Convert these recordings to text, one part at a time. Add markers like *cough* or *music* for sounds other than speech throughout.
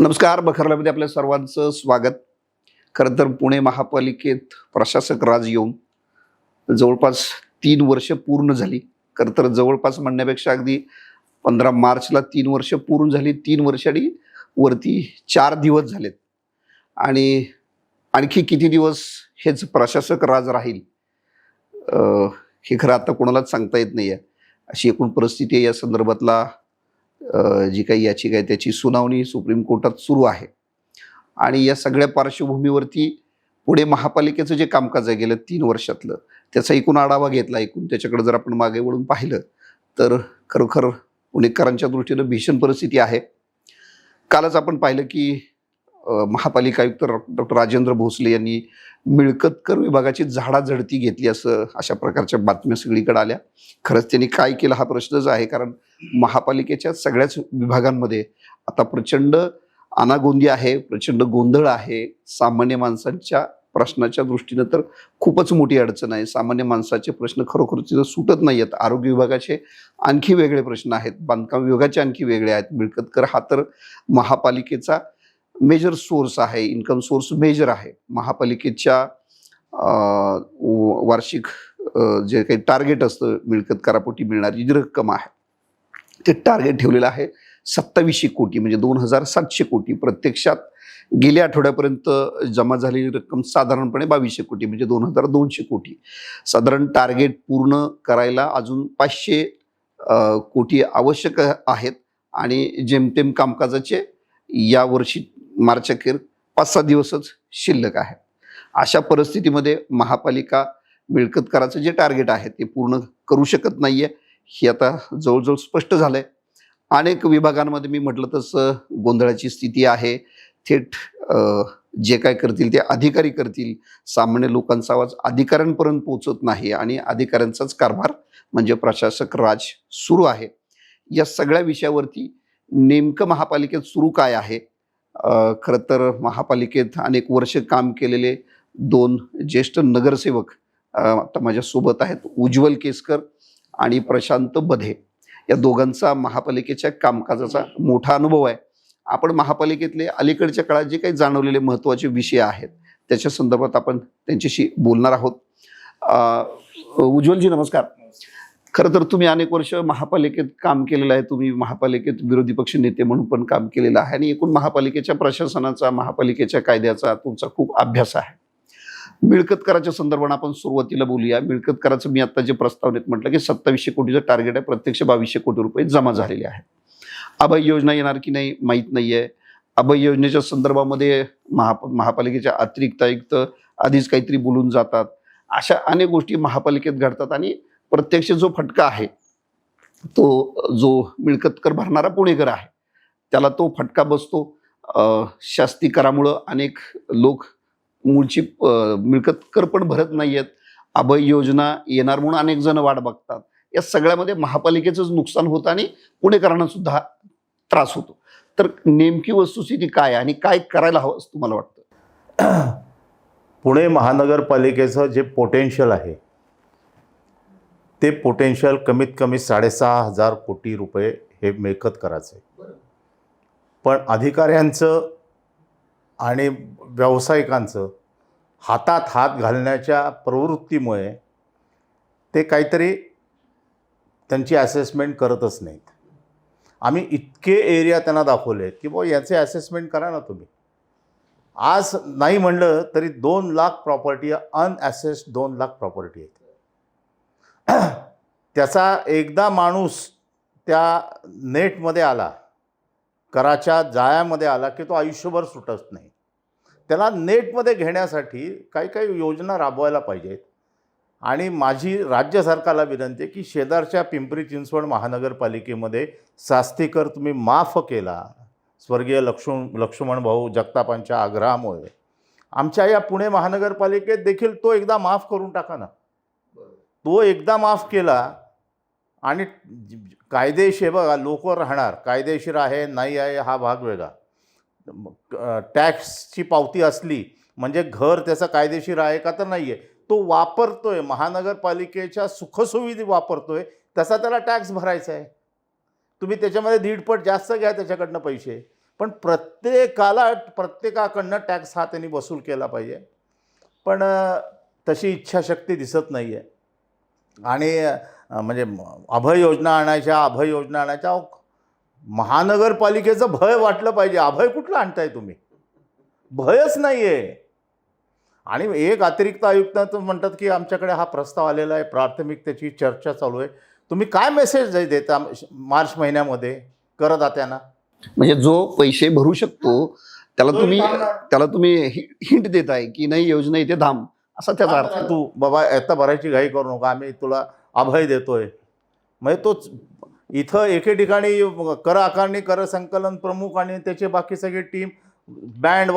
नमस्कार बखरलामध्ये आपल्या सर्वांचं स्वागत. खरं तर पुणे महापालिकेत प्रशासक राज येऊन जवळपास तीन वर्ष पूर्ण झाली. खरं तर जवळपास म्हणण्यापेक्षा अगदी पंधरा मार्चला तीन वर्ष पूर्ण झाली तीन वर्ष आणि वरती चार दिवस झालेत. आणि आणखी किती दिवस हेच प्रशासक राज राहील हे खरं आता कोणालाच सांगता येत नाही आहे अशी एकूण परिस्थिती आहे या संदर्भातला जी काही याचिका आहे त्याची सुनावणी सुप्रीम कोर्टात सुरू आहे. आणि या सगळ्या पार्श्वभूमीवरती पुढे महापालिकेचं जे कामकाज आहे गेलं तीन वर्षातलं त्याचा एकूण आढावा घेतला एकूण. त्याच्याकडे जर आपण मागे वळून पाहिलं तर खरोखर पुणेकरांच्या दृष्टीनं भीषण परिस्थिती आहे. कालच आपण पाहिलं की महापालिका आयुक्त डॉक्टर राजेंद्र भोसले यांनी मिळकतकर विभागाची झाडाझडती घेतली असं अशा प्रकारच्या बातम्या सगळीकडे आल्या. खरंच त्यांनी काय केलं हा प्रश्नच आहे कारण महापालिकेच्या सगळ्याच विभागांमध्ये आता प्रचंड अनागोंदी आहे प्रचंड गोंधळ आहे. सामान्य माणसांच्या प्रश्नाच्या दृष्टीनं तर खूपच मोठी अडचण आहे. सामान्य माणसाचे प्रश्न खरोखर तिथं सुटत नाही आहेत आरोग्य विभागाचे आणखी वेगळे प्रश्न आहेत. बांधकाम विभागाचे आणखी वेगळे आहेत. मिळकत कर हा तर महापालिकेचा मेजर सोर्स आहे इन्कम सोर्स मेजर आहे. महापालिकेच्या व- वार्षिक जे काही टार्गेट असतं मिळकत करापोटी मिळणारी जी रक्कम आहे ते टार्गेट ठेवलेलं आहे सत्तावीसशे कोटी म्हणजे दोन हजार सातशे कोटी. प्रत्यक्षात गेल्या आठवड्यापर्यंत जमा झालेली रक्कम साधारणपणे बावीसशे कोटी म्हणजे दोन हजार दोनशे कोटी. साधारण टार्गेट पूर्ण करायला अजून पाचशे कोटी आवश्यक आहेत. आणि जेमतेम कामकाजाचे यावर्षी मार्च अखेर पाच सहा दिवसच शिल्लक आहे. अशा परिस्थितीमध्ये महापालिका मिळकत कराचं जे टार्गेट आहे ते पूर्ण करू शकत नाही आहे हे आता जवळजवळ स्पष्ट झालं आहे अनेक विभागांमध्ये मी म्हटलं तसं गोंधळाची स्थिती आहे. थेट जे काय करतील ते अधिकारी करतील. सामान्य लोकांचा आवाज अधिकाऱ्यांपर्यंत पोहोचत नाही आणि अधिकाऱ्यांचाच कारभार म्हणजे प्रशासक राज सुरू आहे. या सगळ्या विषयावरती नेमकं महापालिकेत सुरू काय आहे? खरं तर महापालिकेत अनेक वर्ष काम केलेले दोन ज्येष्ठ नगरसेवक आता माझ्यासोबत आहेत उज्ज्वल केसकर आणि प्रशांत बधे. या दोघांचा महापालिकेच्या कामकाजाचा मोठा अनुभव आहे. आपण महापालिकेतले अलीकडच्या काळात जे काही जाणवलेले महत्त्वाचे विषय आहेत त्याच्या संदर्भात आपण त्यांच्याशी बोलणार आहोत. उज्ज्वलजी नमस्कार. खरं तर तुम्ही अनेक वर्ष महापालिकेत काम केलेलं आहे. तुम्ही महापालिकेत विरोधी पक्ष नेते म्हणून पण काम केलेलं आहे. आणि एकूण महापालिकेच्या प्रशासनाचा महापालिकेच्या कायद्याचा तुमचा खूप अभ्यास आहे. मिळकत कराच्या संदर्भात आपण सुरुवातीला बोलूया. मिळकत कराचं मी आत्ता जे प्रस्तावनेत म्हटलं की सत्तावीसशे कोटीचं टार्गेट आहे. प्रत्यक्ष बावीसशे कोटी रुपये जमा झालेले आहे. अभय योजना येणार की नाही माहीत नाही आहे अभय योजनेच्या संदर्भामध्ये महाप महापालिकेच्या अतिरिक्त आयुक्त आधीच काहीतरी बोलून जातात. अशा अनेक गोष्टी महापालिकेत घडतात आणि प्रत्यक्ष जो फटका आहे तो जो मिळकतकर भरणारा पुणेकर आहे त्याला तो फटका बसतो. शास्ती करामुळं अनेक लोक मूळची मिळकतकर पण भरत नाही आहेत अभय योजना येणार म्हणून अनेक जण वाट बघतात. या सगळ्यामध्ये महापालिकेचंच नुकसान होतं आणि पुणेकरांना सुद्धा त्रास होतो. तर नेमकी वस्तुस्थिती काय आणि काय करायला हवं असं तुम्हाला वाटतं? पुणे महानगरपालिकेचं जे पोटेन्शियल आहे ते पोटेन्शियल कमीत कमी साडेसहा हजार कोटी रुपये हे मिळकत करायचं. पण अधिकाऱ्यांचं आणि व्यावसायिकांचं हातात हात घालण्याच्या प्रवृत्तीमुळे ते काहीतरी त्यांची असेसमेंट करतच नाहीत. आम्ही इतके एरिया त्यांना दाखवले की बुवा याचे असेसमेंट करा ना तुम्ही. आज नाही म्हणलं तरी दोन लाख प्रॉपर्टी अनॲसेस्ड दोन लाख प्रॉपर्टी आहेत. *clears throat* त्याचा एकदा माणूस त्या नेटमध्ये आला कराच्या जाळ्यामध्ये आला की तो आयुष्यभर सुटत नाही. त्याला नेटमध्ये घेण्यासाठी काही काही योजना राबवायला पाहिजेत. आणि माझी राज्य सरकारला विनंती आहे की शेजारच्या पिंपरी चिंचवड महानगरपालिकेमध्ये सास्तीकर तुम्ही माफ केला. स्वर्गीय लक्ष्मण लक्ष्मण भाऊ जगतापांच्या आग्रहामुळे. आमच्या या पुणे महानगरपालिकेत देखील तो एकदा माफ करून टाका ना. तो एकदा माफ केला आणि कायदेशीर बघा लोक राहणार. कायदेशीर आहे नाही आहे हा भाग वेगळा. टॅक्सची पावती असली म्हणजे घर त्याचं कायदेशीर आहे का तर नाही आहे तो वापरतो आहे महानगरपालिकेच्या सुखसुविधा आहे तसा त्याला टॅक्स भरायचा आहे. तुम्ही त्याच्यामध्ये दीडपट जास्त घ्या त्याच्याकडनं पैसे. पण प्रत्येकाला प्रत्येकाकडनं टॅक्स हा त्यांनी वसूल केला पाहिजे. पण तशी इच्छाशक्ती दिसत नाही आहे आणि म्हणजे अभय योजना आणायच्या अभय योजना आणायच्या महानगरपालिकेचं भय वाटलं पाहिजे. अभय कुठलं आणताय तुम्ही? भयच नाही आहे आणि एक अतिरिक्त आयुक्त म्हणतात की आमच्याकडे हा प्रस्ताव आलेला आहे प्राथमिक त्याची चर्चा चालू आहे. तुम्ही काय मेसेज देता मार्च महिन्यामध्ये करदात्यांना? म्हणजे जो पैसे भरू शकतो त्याला तुम्ही. त्याला तुम्ही हिंट देताय की नाही योजना इथे थांब. असा त्याचा अर्थ. तू बाबा आता भरायची घाई करू नका आम्ही तुला अभय देतोय. म्हणजे तोच इथं एके ठिकाणी कर आकारणी कर संकलन प्रमुख आणि त्याची बाकी सगळी टीम बँड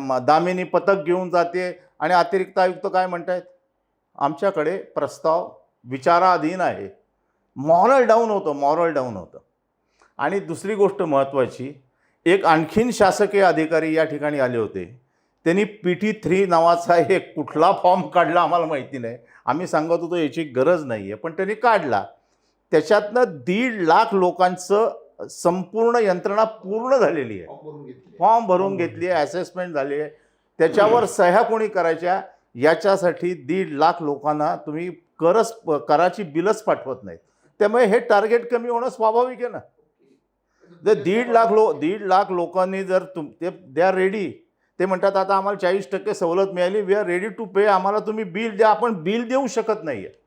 म- दामिनी पथक घेऊन जाते आणि अतिरिक्त आयुक्त काय म्हणतायत? आमच्याकडे प्रस्ताव विचाराधीन आहे. मॉरल डाऊन होतं मॉरल डाऊन होतं. आणि दुसरी गोष्ट महत्त्वाची एक आणखीन शासकीय अधिकारी या ठिकाणी आले होते. त्यांनी पी टी थ्री नावाचा एक कुठला फॉर्म काढला आम्हाला माहिती नाही. आम्ही सांगत होतो याची गरज नाही आहे पण त्यांनी काढला. त्याच्यातनं दीड लाख लोकांचं संपूर्ण यंत्रणा पूर्ण झालेली आहे. फॉर्म भरून घेतली आहे. असेसमेंट झाली आहे. त्याच्यावर सह्या कोणी करायच्या याच्यासाठी दीड लाख लोकांना तुम्ही करच कराची बिलच पाठवत नाहीत. त्यामुळे हे टार्गेट कमी होणं स्वाभाविक आहे ना. जर दीड लाख लो दीड लाख लोकांनी जर तुम ते दे आर रेडी ते म्हणतात आता आम्हाला चाळीस टक्के सवलत मिळाली. We are ready to pay आम्हाला तुम्ही बिल द्या. आपण बिल देऊ शकत नाही आहे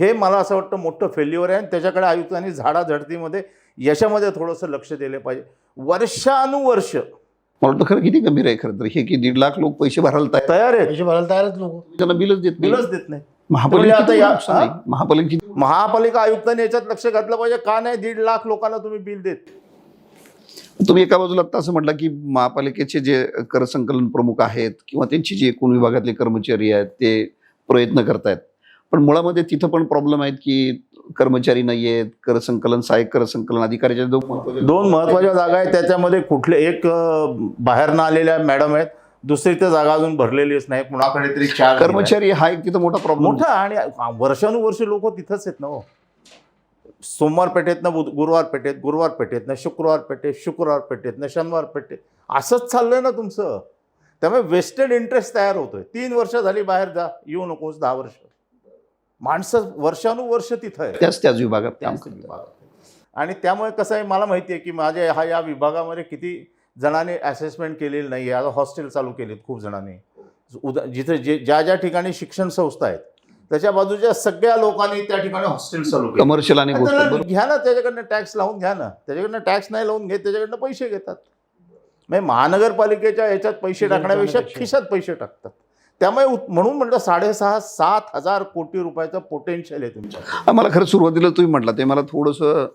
हे मला असं वाटतं मोठं फेल्युअर आहे. आणि त्याच्याकडे आयुक्तांनी झाडाझडतीमध्ये याच्यामध्ये थोडंसं लक्ष दिलं पाहिजे. वर्षानुवर्ष. मला वाटतं खरं किती गंभीर आहे खरं तर. हे की दीड लाख लोक पैसे भरायला तयार तयार आहेत. पैसे भरायला तयारच लोक. त्यांना बिलच देत नाही. बिलच देत नाही. महापालिका म्हणजे आता या- आहे. महापालिकेची महापालिका आयुक्तांनी याच्यात लक्ष घातलं पाहिजे. का नाही दीड लाख लोकांना तुम्ही बिल देत? तुम्ही एका बाजूला आता असं म्हटलं की महापालिकेचे जे कर संकलन प्रमुख आहेत किंवा त्यांची जी एकूण विभागातले कर्मचारी आहेत ते प्रयत्न करतायत. पण मुळामध्ये तिथं पण प्रॉब्लेम आहेत की कर्मचारी नाही आहेत कर संकलन सहाय्यक कर संकलन अधिकाऱ्याच्या महत्त्वाचे- दोन महत्त्वाच्या जागा आहेत त्याच्यामध्ये कुठले एक अं, बाहेरनं आलेल्या मॅडम आहेत दुसरी तर जागा अजून भरलेलीच नाही कुणाकडे तरी चार कर्मचारी हा एक तिथं मोठा प्रॉब्लेम मोठा आणि वर्षानुवर्ष लोक तिथंच आहेत ना हो. सोमवार पेठेतनं बुध गुरुवार पेठेत गुरुवार पेठेतनं शुक्रवार पेठेत शुक्रवार पेठेतनं शनिवार पेठेत असंच चाललंय ना तुमचं. त्यामुळे वेस्टेड इंटरेस्ट तयार होतोय. तीन वर्ष झाली बाहेर जा येऊ नकोस दहा वर्ष. माणसं वर्षानुवर्ष तिथं आहे त्याच त्याच विभागात त्याच. विभागात. आणि त्यामुळे कसं आहे मला माहिती आहे की माझ्या हा या विभागामध्ये किती जणांनी असेसमेंट केलेली नाही आहे आता हॉस्टेल चालू केलेत खूप जणांनी. उदा जिथे जे ज्या ज्या ठिकाणी शिक्षण संस्था आहेत त्याच्या बाजूच्या सगळ्या लोकांनी त्या ठिकाणी हॉस्टेल चालू कमर्शियल आणि घ्या ना त्याच्याकडनं टॅक्स लावून घ्या ना. त्याच्याकडनं टॅक्स नाही लावून घेत त्याच्याकडनं पैसे घेतात. म्हणजे महानगरपालिकेच्या याच्यात पैसे टाकण्यापेक्षा खिशात पैसे टाकतात. त्यामुळे म्हणून म्हटलं साडेसहा सात हजार कोटी रुपयाचं पोटेन्शियल आहे तुमच्या. मला खरं सुरुवातीला तुम्ही म्हटलं ते मला थोडंसं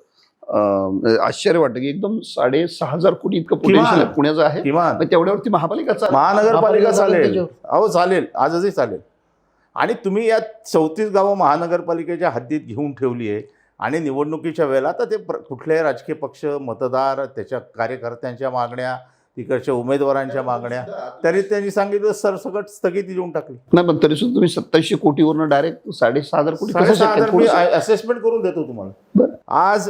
अं, आश्चर्य वाटतं की एकदम साडे सहा हजार कोटी इतकं पोटेन्शियल आहे. पुण्याचं आहे. किमान. तेवढ्यावरती महापालिकाचा महानगरपालिका महापालिका चालेल. अहो चालेल. आजही चालेल. आणि तुम्ही या चौतीस गावं महानगरपालिकेच्या हद्दीत घेऊन ठेवली आहे आणि निवडणुकीच्या वेळेला तर ते प्र कुठल्याही राजकीय पक्ष मतदार त्याच्या कार्यकर्त्यांच्या मागण्या तिकडच्या उमेदवारांच्या मागण्या तरी त्यांनी सांगितलं सरसकट स्थगिती देऊन टाकली नाही पण तरी सुद्धा तुम्ही सत्तावीसशे कोटीवरनं डायरेक्ट साडेसहा हजार कोटी साडेसहा? हजार मी असेसमेंट करून देतो तुम्हाला. आज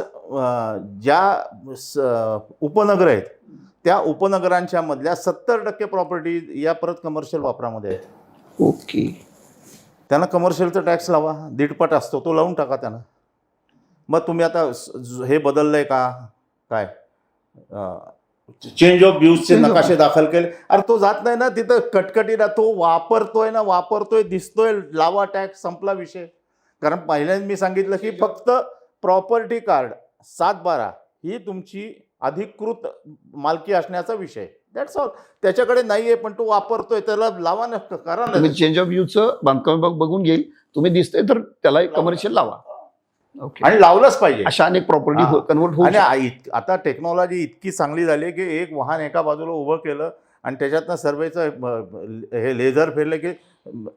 ज्या उपनगर आहेत त्या उपनगरांच्या मधल्या सत्तर टक्के प्रॉपर्टी या परत कमर्शियल वापरामध्ये आहेत ओके त्यांना कमर्शियलचा टॅक्स लावा दीडपट असतो तो लावून टाका त्यांना. मग तुम्ही आता हे बदललंय का? काय? चेंज ऑफ व्ह्यूजचे नकाशे दाखल केले. अरे तो जात नाही ना तिथं कटकटीला तो वापरतोय ना वापरतोय दिसतोय लावा टॅक्स संपला विषय. कारण पहिल्यांदा मी सांगितलं की फक्त प्रॉपर्टी कार्ड सात बारा ही तुमची अधिकृत मालकी असण्याचा विषय. दॅट्स ऑल त्याच्याकडे नाही आहे पण तो वापरतोय त्याला लावा ना करा ना. तुम्ही चेंज ऑफ व्ह्यूचं बांधकाम विभाग बघून घेईल. तुम्ही दिसतंय तर त्याला कमर्शियल लावा. ओके आणि लावलंच पाहिजे. अशा अनेक प्रॉपर्टी. कन्वर्ट होऊ आणि आता टेक्नॉलॉजी इतकी चांगली झाली आहे की एक वाहन एका बाजूला उभं केलं आणि त्याच्यातनं सर्वेचं हे लेझर फिरलं की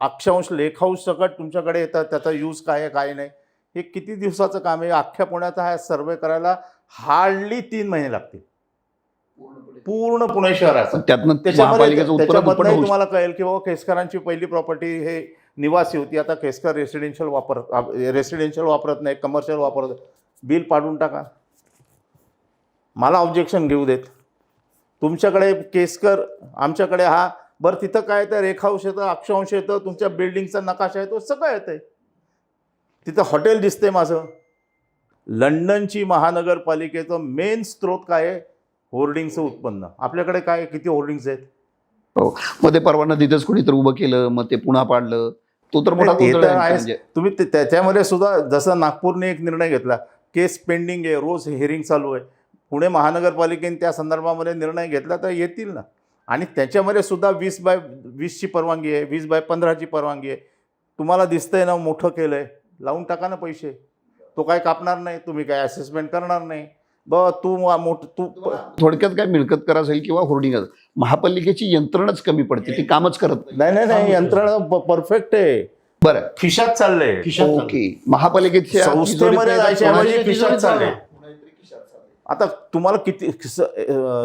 अक्षांश लेखांश सकट तुमच्याकडे येतात त्याचा यूज काय आहे काय नाही. हे किती दिवसाचं काम आहे? अख्ख्या पुण्याचा हा सर्वे करायला हार्डली तीन महिने लागतील. पूर्ण पुणे शहराचा. त्यातनं त्याच्यामध्ये त्याच्यामधनंही तुम्हाला कळेल की बाबा केसकरांची पहिली प्रॉपर्टी हे निवासी होती. आता केसकर रेसिडेन्शियल वापर रेसिडेन्शियल वापरत नाही कमर्शियल वापरत बिल पाडून टाका. मला ऑब्जेक्शन घेऊ देत. तुमच्याकडे केसकर आमच्याकडे हा बरं तिथं काय तर रेखांश येतं अक्षांश येतं तुमच्या बिल्डिंगचा नकाशा येतो सगळं येतंय तिथं हॉटेल दिसते माझं. लंडनची महानगरपालिकेचं मेन स्रोत काय आहे? होर्डिंगचं उत्पन्न. आपल्याकडे काय? किती होर्डिंग्स आहेत? मग ते परवाना तिथेच कोणीतरी उभं केलं मग ते पुन्हा पाडलं. तो तर मोठा ते तर गोंधळ आहे आहेच. म्हणजे. तुम्ही ते- त्याच्यामध्ये सुद्धा जसं नागपूरने एक निर्णय घेतला केस पेंडिंग आहे रोज हिअरिंग चालू आहे. पुणे महानगरपालिकेने त्या संदर्भामध्ये निर्णय घेतला तर येतील ना. आणि त्याच्यामध्ये सुद्धा वीस बाय वीसची परवानगी आहे वीस बाय पंधराची परवानगी आहे. तुम्हाला दिसतंय ना मोठं केलं आहे लावून टाका ना पैसे. तो काय कापणार नाही तुम्ही काय असेसमेंट करणार नाही. ब तू मोठ तू थोडक्यात काय मिळकत करा असेल किंवा होर्डिंग असेल महापालिकेची यंत्रणाच कमी पडते ती कामच करत नाही. नाही नाही नाही यंत्रणा परफेक्ट आहे. बरं. खिशात चाललंय. ओके. महापालिकेच्या संस्थेमध्ये जायच्या खिशात चाललंय आता तुम्हाला किती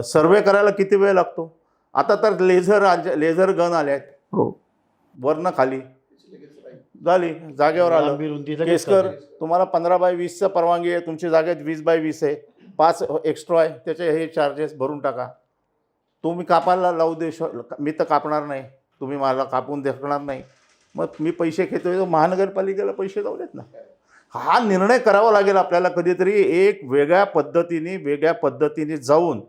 सर्वे करायला किती वेळ लागतो? आता तर लेझर लेझर गन आले आहेत. हो. वरनं खाली. झाली. जागेवर आलं. केसकर. तुम्हाला पंधरा बाय वीसचं परवानगी आहे. तुमची जागेत वीस बाय वीस आहे. पाच एक्स्ट्रा आहे त्याचे हे चार्जेस भरून टाका. तुम्ही कापायला लावू दे श- मी तर कापणार नाही. तुम्ही मला कापून देखणार नाही. मग मी पैसे घेतोय तर महानगरपालिकेला पैसे जाऊ देत ना. हा निर्णय करावा लागेल आपल्याला कधीतरी एक वेगळ्या पद्धतीने वेगळ्या पद्धतीने जाऊन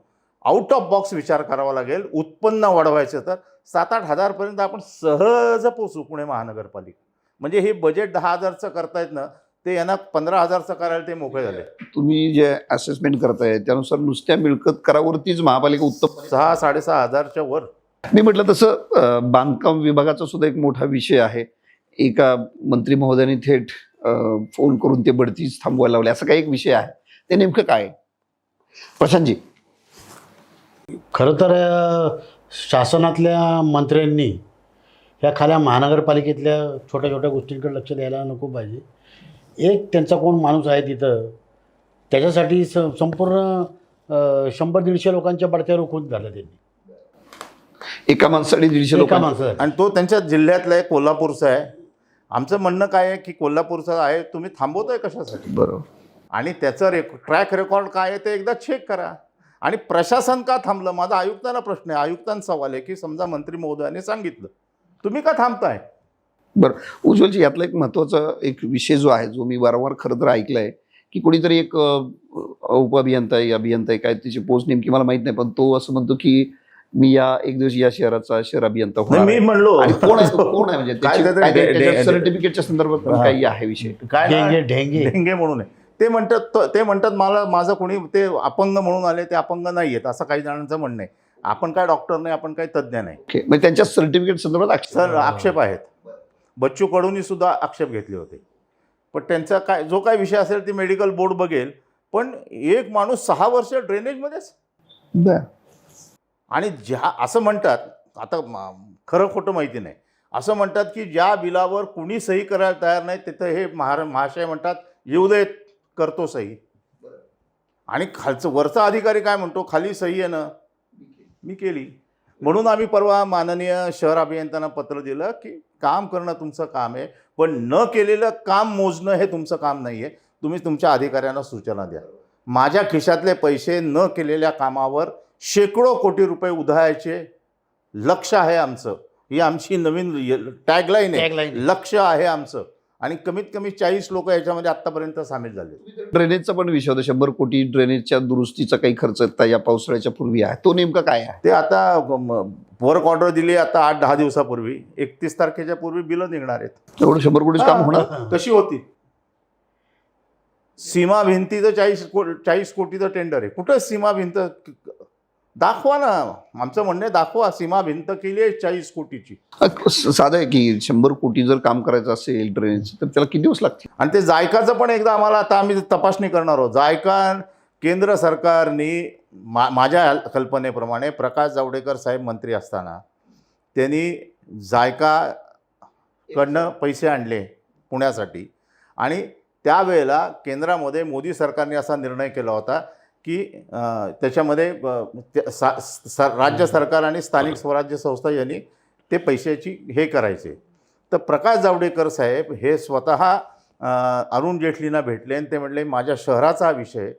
आउट ऑफ बॉक्स विचार करावा लागेल. उत्पन्न वाढवायचं तर सात आठ हजारपर्यंत आपण सहज पोचू पुणे महानगरपालिका. म्हणजे हे बजेट दहा हजारचं करतायत ना ते यांना पंधरा हजारचं करायला ते मोकळे झाले. तुम्ही जे असेसमेंट करताय त्यानुसार नुसत्या मिळकत करावरतीच महापालिका उत्तम सहा साडेसहा हजारच्या वर. मी म्हटलं तसं बांधकाम विभागाचा सुद्धा एक मोठा विषय आहे. एका मंत्री महोदयांनी थेट फोन करून ते बढतीच थांबवायला लावले. असा काही एक विषय आहे. ते नेमकं काय? प्रशांतजी. खरं तर शासनातल्या मंत्र्यांनी ह्या खाल्या महानगरपालिकेतल्या छोट्या छोट्या गोष्टींकडे लक्ष द्यायला नको पाहिजे. एक त्यांचा कोण माणूस आहे तिथं त्याच्यासाठी स संपूर्ण शंभर दीडशे लोकांच्या बडत्या रोखून झालं त्यांनी. एका माणसाने दीडशे एका लोक माणसासाठी. आणि तो त्यांच्या जिल्ह्यातला आहे कोल्हापूरचा आहे. आमचं म्हणणं काय आहे की कोल्हापूरचा आहे तुम्ही थांबवताय कशासाठी? बरोबर. आणि त्याचं रेक ट्रॅक रेकॉर्ड काय आहे ते एकदा चेक करा. आणि प्रशासन का थांबलं? माझा आयुक्तांना प्रश्न आहे. आयुक्तांचा सवाल आहे की समजा मंत्री महोदयाने सांगितलं. तुम्ही का थांबताय? बरं. उज्ज्वलजी यातला एक महत्त्वाचा एक विषय जो आहे जो मी वारंवार खरं तर ऐकलाय की कोणीतरी एक उपअभियंता आहे अभियंता आहे काय त्याची पोस्ट नेमकी मला माहीत नाही पण तो असं म्हणतो की मी या एक दिवस या शहराचा शहर अभियंता नाही, मी म्हणलो. आणि कोण आहे? कोण आहे? म्हणजे *laughs* सर्टिफिकेटच्या संदर्भात हा. काही आहे विषय. काय ढेंगे ढेंगे. ढेंगे म्हणून आहे. ते म्हणतात त- म्हणतात मला माझं कोणी ते अपंग म्हणून आले ते अपंग नाही आहेत असं काही जणांचं म्हणणं आहे. आपण काय डॉक्टर नाही आपण काय तज्ज्ञ नाही. म्हणजे त्यांच्या सर्टिफिकेट संदर्भात आक्षेप आहेत. बच्चू कडूंनी सुद्धा आक्षेप घेतले होते. पण त्यांचा काय जो काय विषय असेल ती मेडिकल बोर्ड बघेल. पण एक माणूस सहा वर्ष ड्रेनेजमध्येच. आणि ज्या असं म्हणतात आता खरं खोटं माहिती नाही. असं म्हणतात की ज्या बिलावर कुणी सही करायला तयार नाही तिथं हे महारा महाशय म्हणतात येऊ देत करतो सही. आणि खालचं वरचा अधिकारी काय म्हणतो? खाली सही आहे ना. मी केली. म्हणून आम्ही परवा माननीय शहर अभियंत्यांना पत्र दिलं की काम करणं तुमचं काम आहे पण न केलेलं काम मोजणं हे तुमचं काम नाही आहे तुम्ही तुमच्या अधिकाऱ्यांना सूचना द्या. माझ्या खिशातले पैसे न केलेल्या कामावर शेकडो कोटी रुपये उधळायचे. लक्ष आहे आमचं. ही आमची नवीन टॅगलाईन आहे. लक्ष आहे आमचं. आणि कमीत कमी चाळीस लोक याच्यामध्ये आत्तापर्यंत सामील झाले. ड्रेनेजचा पण विषय होता शंभर कोटी ड्रेनेजच्या दुरुस्तीचा काही खर्च या पावसाळ्याच्या पूर्वी आहे. तो नेमका काय आहे? ते आता वर्क ऑर्डर दिली आता आठ दहा दिवसापूर्वी. एकतीस तारखेच्या पूर्वी बिलं निघणार आहेत. एवढं शंभर कोटीच काम होणार? कशी होती? सीमा भिंतीचं चाळीस को चाळीस कोटीचं टेंडर आहे. कुठं सीमा भिंत दाखवा ना. आमचं म्हणणं दाखवा. सीमा भिंत केली आहे चाळीस कोटीची. साधं आहे की शंभर कोटी जर काम करायचं असेल ड्रेनेज तर त्याला किती दिवस लागतील? आणि ते जायकाचं पण एकदा आम्हाला आता आम्ही तपासणी करणार आहोत. जायका केंद्र सरकारने मा माझ्या कल्पनेप्रमाणे प्रकाश जावडेकर साहेब मंत्री असताना त्यांनी जायकाकडनं पैसे आणले पुण्यासाठी. आणि त्यावेळेला केंद्रामध्ये मोदी सरकारने असा निर्णय केला होता की त्याच्यामध्ये सा स राज्य सरकार आणि स्थानिक स्वराज्य संस्था यांनी ते पैशाची हे करायचे. तर प्रकाश जावडेकर साहेब हे स्वतः अरुण जेटलींना भेटले आणि ते म्हटले माझ्या शहराचा हा विषय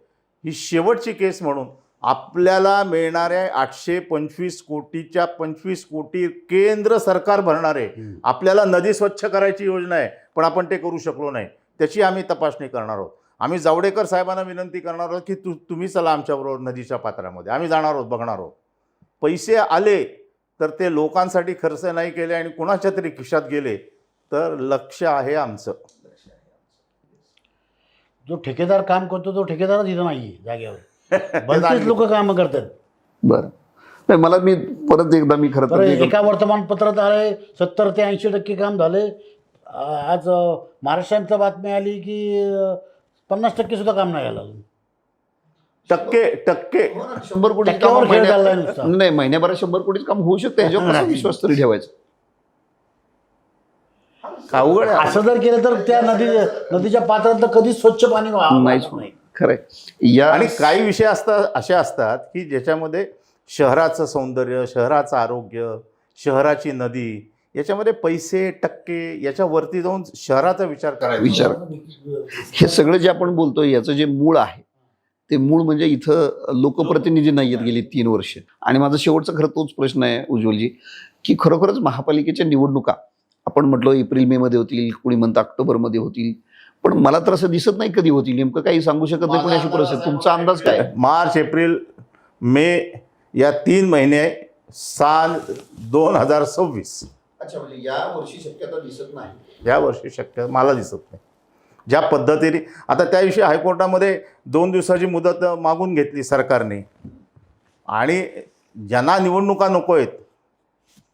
ही शेवटची केस म्हणून आपल्याला मिळणाऱ्या आठशे पंचवीस कोटीच्या पंचवीस कोटी केंद्र सरकार भरणार. आपल्याला नदी स्वच्छ करायची योजना आहे पण आपण ते करू शकलो नाही. त्याची आम्ही तपासणी करणार आहोत. आम्ही जावडेकर साहेबांना विनंती करणार आहोत की तू तुम्ही चला आमच्याबरोबर नदीच्या पात्रामध्ये. आम्ही जाणार आहोत बघणार आहोत. पैसे आले तर ते लोकांसाठी खर्च नाही केले आणि कुणाच्या तरी खिशात गेले तर लक्ष आहे आमचं. जो ठेकेदार काम करतो तो ठेकेदारच इथं नाही जागेवर. *laughs* लोक कामं करतात. बरं. नाही मला मी परत एकदा मी खरं तर एका वर्तमानपत्रात आले सत्तर ते ऐंशी टक्के काम झाले. आज अ, महाराष्ट्रांच्या बातमी आली की पन्नास टक्के सुद्धा काम नाही झालं अजून. टक्के टक्के शंभर कोटी टक्क्यावर खेळ चाललाय नुसता. काम नाही महिन्याभरात शंभर कोटीच काम होऊ शकते ह्याच्यावर कसा. विश्वास तरी ठेवायचा अवघड आहे. असं जर केलं तर त्या नदी नदीच्या पात्रात कधीच स्वच्छ पाणी नाहीच नाही खरंय या आणि काही विषय असतात असे असतात की ज्याच्यामध्ये शहराचं सौंदर्य शहराचं आरोग्य शहराची नदी याच्यामध्ये पैसे टक्के याच्यावरती जाऊन शहराचा विचार करायचा. विचार. हे सगळं जे आपण बोलतोय याचं जे मूळ आहे ते मूळ म्हणजे इथं लोकप्रतिनिधी नाही आहेत गेली तीन वर्ष. आणि माझा शेवटचा खरं तोच प्रश्न आहे उज्ज्वलजी की खरोखरच महापालिकेच्या निवडणुका आपण म्हटलं एप्रिल मे मध्ये होतील कोणी म्हणतं ऑक्टोबरमध्ये होतील पण मला तर असं दिसत नाही कधी होतील. नेमकं काही सांगू शकत नाही पण अशी परिस्थिती तुमचा अंदाज काय? मार्च एप्रिल मे या तीन महिने साल दोन हजार सव्वीस. अच्छा म्हणजे या वर्षी शक्यता दिसत नाही. या वर्षी शक्य मला दिसत नाही. ज्या पद्धतीने आता त्याविषयी हायकोर्टामध्ये दोन दिवसाची मुदत मागून घेतली सरकारने. आणि ज्यांना निवडणुका नको आहेत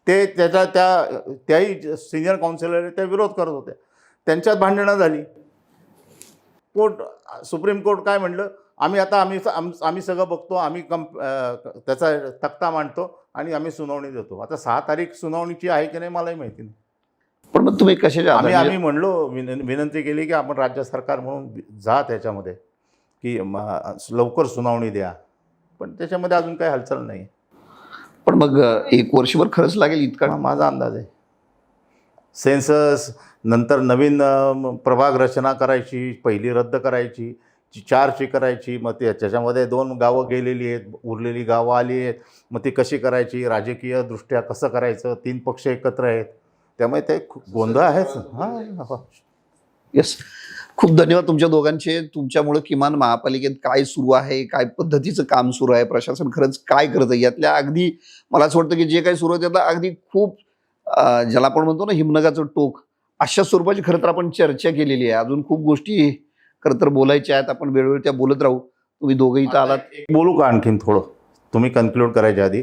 ते त्याच्या त्या त्याही सिनियर काउन्सिलर त्या विरोध करत होत्या त्यांच्यात भांडणं झाली. कोर्ट सुप्रीम कोर्ट काय म्हणलं आम्ही आता आम्ही आम- आम्ही सगळं बघतो आम्ही कंप त्याचा तक्ता मांडतो आणि आम्ही सुनावणी देतो. आता सहा तारीख सुनावणीची आहे की नाही मलाही माहिती नाही. पण मग तुम्ही कशाच्या आम्ही आम्ही म्हणलो विन- विनंती केली की आपण राज्य सरकार म्हणून जा त्याच्यामध्ये की लवकर सुनावणी द्या. पण त्याच्यामध्ये अजून काही हालचाल नाही पण मग एक वर्षभर खरंच लागेल इतका? माझा अंदाज आहे. सेन्सस नंतर नवीन प्रभाग रचना करायची पहिली रद्द करायची. चारची करायची मग ते त्याच्यामध्ये दोन गावं गेलेली आहेत उरलेली गावं आली आहेत. मग ती कशी करायची? राजकीय दृष्ट्या कसं करायचं? तीन पक्ष एकत्र आहेत. त्यामुळे ते खूप गोंधळ आहेच. हां येस खूप धन्यवाद तुमच्या दोघांचे. तुमच्यामुळे किमान महापालिकेत काय सुरू आहे? काय पद्धतीचं काम सुरू आहे? प्रशासन खरंच काय करतं? यातल्या अगदी मला असं वाटतं की जे काही सुरू आहे त्यातलं अगदी खूप ज्याला आपण म्हणतो ना हिमनगाचं टोक अशा स्वरूपाची खरं तर आपण चर्चा केलेली आहे. अजून खूप गोष्टी खरं तर बोलायच्या आहेत आपण वेळोवेळी त्या बोलत राहू. तुम्ही दोघं इथं आलात. बोलू का आणखीन थोडं? तुम्ही कन्क्लूड करायच्या आधी.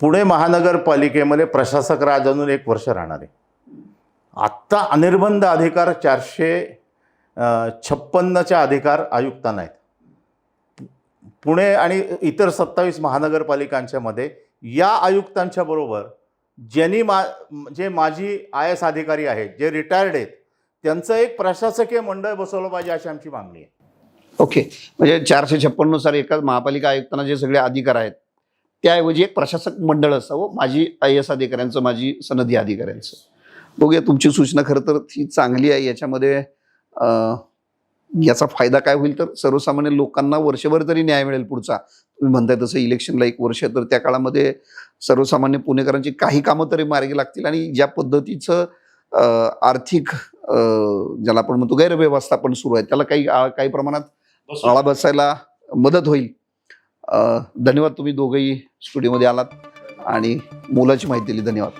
पुणे महानगरपालिकेमध्ये प्रशासक राज अजून एक वर्ष राहणार आहे. आत्ता अनिर्बंध अधिकार चारशे छप्पन्नच्या अधिकार आयुक्तांना आहेत. पुणे आणि इतर सत्तावीस महानगरपालिकांच्या मध्ये या आयुक्तांच्या बरोबर ज्यांनी मा जे माजी आय एस अधिकारी आहेत जे रिटायर्ड आहेत त्यांचं एक प्रशासकीय मंडळ बसवलं पाहिजे अशी आमची मागणी आहे. ओके. म्हणजे चारशे छप्पन्नुसार एकाच महापालिका आयुक्तांना जे सगळे अधिकार आहेत त्याऐवजी एक प्रशासक मंडळ असावं माझी आय एस अधिकाऱ्यांचं माझी सनदी अधिकाऱ्यांचं. बघूया तुमची सूचना खरं तर ती चांगली आहे. याच्यामध्ये याचा फायदा काय होईल तर सर्वसामान्य लोकांना वर्षभर तरी न्याय मिळेल पुढचा तुम्ही म्हणताय तसं इलेक्शनला एक वर्ष तर त्या काळामध्ये सर्वसामान्य पुणेकरांची काही कामं तरी मार्गी लागतील आणि ज्या पद्धतीचं आर्थिक अं, ज्याला आपण म्हणतो गैरव्यवस्थापन सुरू आहे त्याला काही काही प्रमाणात आळा बसायला मदत होईल. धन्यवाद तुम्ही दोघंही स्टुडिओमध्ये आलात आणि मोलाची माहिती दिली. धन्यवाद.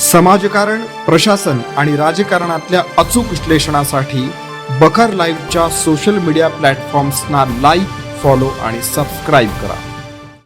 समाजकारण प्रशासन आणि राजकारणातल्या अचूक विश्लेषणासाठी बखर लाईव्हच्या सोशल मीडिया प्लॅटफॉर्म्सना लाईक फॉलो आणि सबस्क्राईब करा.